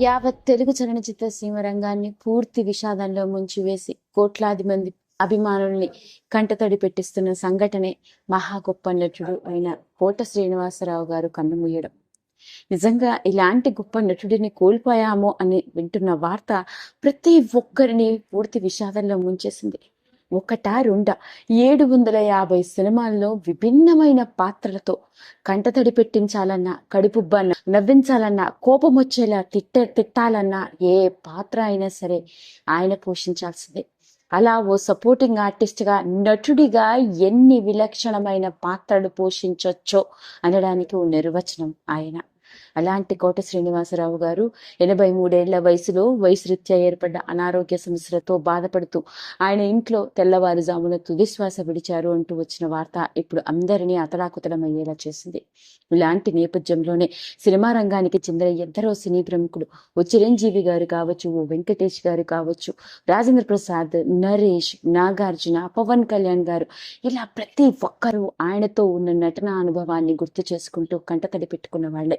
యావత్ తెలుగు చలనచిత్ర సీమ రంగాన్ని పూర్తి విషాదంలో ముంచివేసి కోట్లాది మంది అభిమానుల్ని కంటతడి పెట్టిస్తున్న సంఘటనే మహా గొప్ప నటుడు అయిన కోట శ్రీనివాసరావు గారు కన్నుమూయడం. నిజంగా ఇలాంటి గొప్ప నటుడిని కోల్పోయామో అని వింటున్న వార్త ప్రతి ఒక్కరిని పూర్తి విషాదంలో ముంచేసింది. ఒకటా రెండా ఏడు వందల యాభై సినిమాల్లో విభిన్నమైన పాత్రలతో కంటతడి పెట్టించాలన్నా కడుపుబ్బన్న నవ్వించాలన్నా కోపం వచ్చేలా తిట్ట తిట్టాలన్నా ఏ పాత్ర అయినా సరే ఆయన పోషించాల్సిందే. అలా ఓ సపోర్టింగ్ ఆర్టిస్ట్గా నటుడిగా ఎన్ని విలక్షణమైన పాత్రలు పోషించొచ్చో అనడానికి ఓ నిర్వచనం ఆయన. అలాంటి కోట శ్రీనివాసరావు గారు ఎనభై మూడేళ్ళ వయసులో వయసురీత్యా ఏర్పడ్డ అనారోగ్య సమస్యలతో బాధపడుతూ ఆయన ఇంట్లో తెల్లవారుజామున తుదిశ్వాస విడిచారు అంటూ వచ్చిన వార్త ఇప్పుడు అందరినీ అతలాకుతలమయ్యేలా చేసింది. ఇలాంటి నేపథ్యంలోనే సినిమా రంగానికి చెందిన ఎందరో సినీ ప్రముఖులు ఓ చిరంజీవి గారు కావచ్చు ఓ వెంకటేష్ గారు కావచ్చు రాజేంద్ర ప్రసాద్ నరేష్ నాగార్జున పవన్ కళ్యాణ్ గారు ఇలా ప్రతి ఒక్కరూ ఆయనతో ఉన్న నటన అనుభవాన్ని గుర్తు చేసుకుంటూ కంటతడి పెట్టుకున్న వాళ్ళే.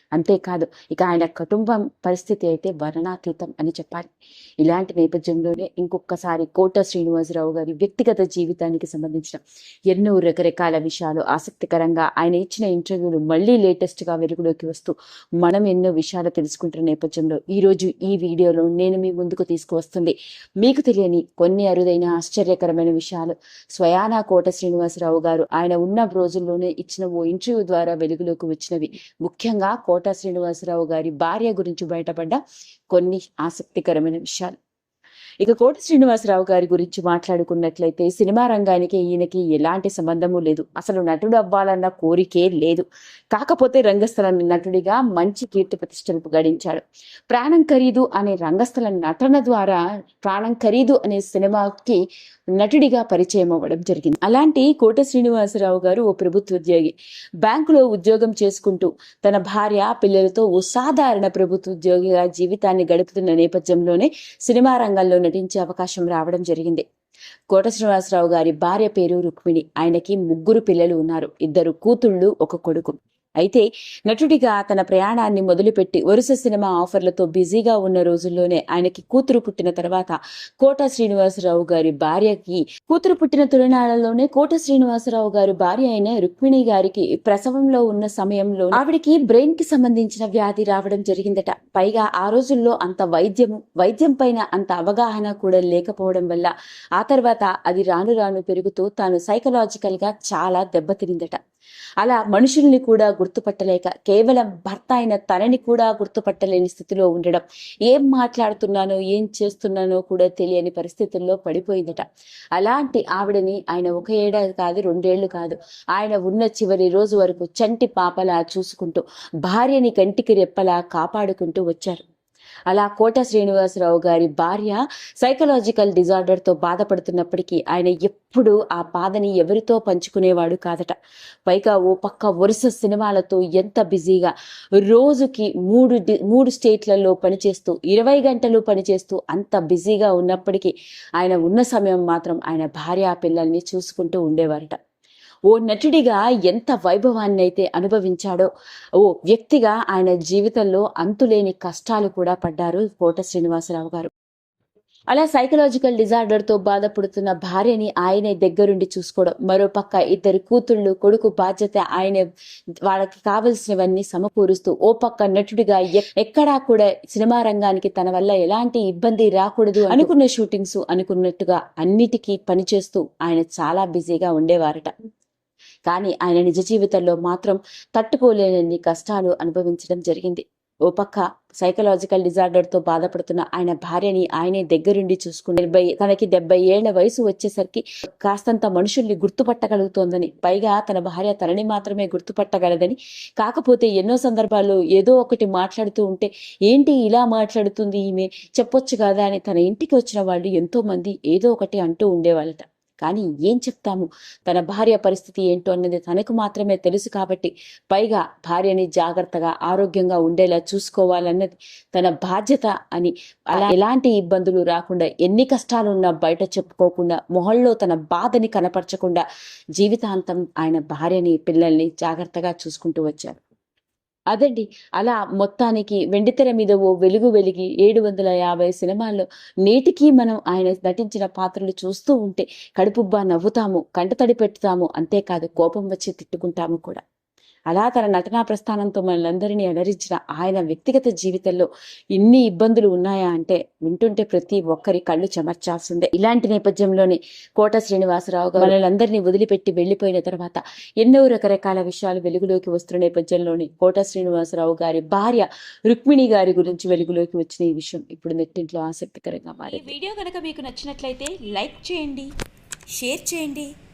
అంతేకాదు ఇక ఆయన కుటుంబం పరిస్థితి అయితే వర్ణాతీతం అని చెప్పాలి. ఇలాంటి నేపథ్యంలోనే ఇంకొకసారి కోట శ్రీనివాసరావు గారి వ్యక్తిగత జీవితానికి సంబంధించిన ఎన్నో రకరకాల విషయాలు ఆసక్తికరంగా ఆయన ఇచ్చిన ఇంటర్వ్యూలు మళ్ళీ లేటెస్ట్గా వెలుగులోకి వస్తూ మనం ఎన్నో విషయాలు తెలుసుకుంటున్న నేపథ్యంలో ఈరోజు ఈ వీడియోలో నేను మీ ముందుకు తీసుకువస్తుంది. మీకు తెలియని కొన్ని అరుదైన ఆశ్చర్యకరమైన విషయాలు. స్వయానా కోట శ్రీనివాసరావు గారు ఆయన ఉన్న రోజుల్లోనే ఇచ్చిన ఓ ఇంటర్వ్యూ ద్వారా వెలుగులోకి వచ్చినవి. ముఖ్యంగా కోట శ్రీనివాసరావు గారి భార్య గురించి బయటపడ్డ కొన్ని ఆసక్తికరమైన విషయాలు. ఇక కోట శ్రీనివాసరావు గారి గురించి మాట్లాడుకున్నట్లయితే సినిమా రంగానికి ఈయనకి ఎలాంటి సంబంధము లేదు. అసలు నటుడు అవ్వాలన్న కోరికే లేదు. కాకపోతే రంగస్థల నటుడిగా మంచి కీర్తి ప్రతిష్టలు గడించాడు. ప్రాణం ఖరీదు అనే రంగస్థల నటన ద్వారా ప్రాణం ఖరీదు అనే సినిమాకి నటుడిగా పరిచయం అవ్వడం జరిగింది. అలాంటి కోట శ్రీనివాసరావు గారు ఓ ప్రభుత్వ ఉద్యోగి. బ్యాంకులో ఉద్యోగం చేసుకుంటూ తన భార్య పిల్లలతో ఓ సాధారణ ప్రభుత్వ ఉద్యోగిగా జీవితాన్ని గడుపుతున్న నేపథ్యంలోనే సినిమా రంగంలో నటించే అవకాశం రావడం జరిగింది. కోట శ్రీనివాసరావు గారి భార్య పేరు రుక్మిణి. ఆయనకి ముగ్గురు పిల్లలు ఉన్నారు. ఇద్దరు కూతుళ్ళు ఒక కొడుకు. అయితే నటుడిగా తన ప్రయాణాన్ని మొదలుపెట్టి వరుస సినిమా ఆఫర్లతో బిజీగా ఉన్న రోజుల్లోనే ఆయనకి కూతురు పుట్టిన తర్వాత కోట శ్రీనివాసరావు గారి భార్యకి కూతురు పుట్టిన తొలినాళ్ళలోనే కోట శ్రీనివాసరావు గారి భార్య అయిన రుక్మిణి గారికి ప్రసవంలో ఉన్న సమయంలో ఆవిడికి బ్రెయిన్కి సంబంధించిన వ్యాధి రావడం జరిగిందట. పైగా ఆ రోజుల్లో అంత వైద్యము వైద్యం పైన అంత అవగాహన కూడా లేకపోవడం వల్ల ఆ తర్వాత అది రాను రాను పెరుగుతూ తాను సైకలాజికల్గా చాలా దెబ్బతినిందట. అలా మనుషుల్ని కూడా గుర్తుపట్టలేక కేవలం భర్త అయిన తనని కూడా గుర్తుపట్టలేని స్థితిలో ఉండడం. ఏం మాట్లాడుతున్నానో ఏం చేస్తున్నానో కూడా తెలియని పరిస్థితుల్లో పడిపోయిందట. అలాంటి ఆవిడని ఆయన ఒక ఏడాది కాదు రెండేళ్ళు కాదు ఆయన ఉన్న చివరి రోజు వరకు చంటి పాపలా చూసుకుంటూ భార్యని కంటికి రెప్పలా కాపాడుకుంటూ వచ్చారు. అలా కోట శ్రీనివాసరావు గారి భార్య సైకలాజికల్ డిజార్డర్తో బాధపడుతున్నప్పటికీ ఆయన ఎప్పుడూ ఆ బాధని ఎవరితో పంచుకునేవాడు కాదట. పైగా ఓ పక్క వరుస సినిమాలతో ఎంత బిజీగా రోజుకి మూడు మూడు స్టేట్లలో పనిచేస్తూ ఇరవై గంటలు పనిచేస్తూ అంత బిజీగా ఉన్నప్పటికీ ఆయన ఉన్న సమయం మాత్రం ఆయన భార్య పిల్లల్ని చూసుకుంటూ ఉండేవారట. ఓ నటుడిగా ఎంత వైభవాన్ని అయితే అనుభవించాడో ఓ వ్యక్తిగా ఆయన జీవితంలో అంతులేని కష్టాలు కూడా పడ్డారు కోట శ్రీనివాసరావు గారు. అలా సైకలాజికల్ డిజార్డర్తో బాధపడుతున్న భార్యని ఆయనే దగ్గరుండి చూసుకోవడం మరోపక్క ఇద్దరు కూతుళ్ళు కొడుకు బాధ్యత ఆయన వాళ్ళకి కావలసినవన్నీ సమకూరుస్తూ ఓ పక్క నటుడిగా ఎక్కడా కూడా సినిమా రంగానికి తన వల్ల ఎలాంటి ఇబ్బంది రాకూడదు అనుకున్న షూటింగ్స్ అనుకున్నట్టుగా అన్నిటికీ పనిచేస్తూ ఆయన చాలా బిజీగా ఉండేవారట. కానీ ఆయన నిజ జీవితంలో మాత్రం తట్టుకోలేని కష్టాలు అనుభవించడం జరిగింది. ఓ పక్క సైకలాజికల్ డిజార్డర్తో బాధపడుతున్న ఆయన భార్యని ఆయనే దగ్గరుండి చూసుకుని డెబ్బై తనకి డెబ్బై ఏళ్ళ వయసు వచ్చేసరికి కాస్తంత మనుషుల్ని గుర్తుపట్టగలుగుతోందని పైగా తన భార్య తనని మాత్రమే గుర్తుపట్టగలదని కాకపోతే ఎన్నో సందర్భాల్లో ఏదో ఒకటి మాట్లాడుతూ ఉంటే ఏంటి ఇలా మాట్లాడుతుంది ఈమె? చెప్పొచ్చు కదా అని తన ఇంటికి వచ్చిన వాళ్ళు ఎంతో మంది ఏదో ఒకటి అంటూ ఉండేవాళ్ళట. కానీ ఏం చెప్తాము? తన భార్య పరిస్థితి ఏంటో అన్నది తనకు మాత్రమే తెలుసు కాబట్టి పైగా భార్యని జాగ్రత్తగా ఆరోగ్యంగా ఉండేలా చూసుకోవాలన్నది తన బాధ్యత అని అలా ఎలాంటి ఇబ్బందులు రాకుండా ఎన్ని కష్టాలున్నా బయట చెప్పుకోకుండా మొహల్లో తన బాధని కనపరచకుండా జీవితాంతం ఆయన భార్యని పిల్లల్ని జాగ్రత్తగా చూసుకుంటూ వచ్చారు. అదండి. అలా మొత్తానికి వెండితెర మీద ఓ వెలుగు వెలిగి ఏడు వందల యాభై సినిమాల్లో నేటికి మనం ఆయన నటించిన పాత్రలు చూస్తూ ఉంటే కడుపుబ్బా నవ్వుతాము కంటతడి పెట్టుతాము అంతేకాదు కోపం వచ్చి తిట్టుకుంటాము కూడా. అలా తన నటనా ప్రస్థానంతో మనలందరినీ అలరించిన ఆయన వ్యక్తిగత జీవితంలో ఇన్ని ఇబ్బందులు ఉన్నాయా అంటే వింటుంటే ప్రతి ఒక్కరి కళ్ళు చెమర్చాల్సిందే. ఇలాంటి నేపథ్యంలోనే కోట శ్రీనివాసరావు గారు మనలందరినీ వదిలిపెట్టి వెళ్ళిపోయిన తర్వాత ఎన్నో రకరకాల విషయాలు వెలుగులోకి వస్తున్న నేపథ్యంలోనే కోట శ్రీనివాసరావు గారి భార్య రుక్మిణి గారి గురించి వెలుగులోకి వచ్చిన ఈ విషయం ఇప్పుడు నెట్టింట్లో ఆసక్తికరంగా ఈ మారింది. వీడియో కనుక మీకు నచ్చినట్లయితే లైక్ చేయండి షేర్ చేయండి.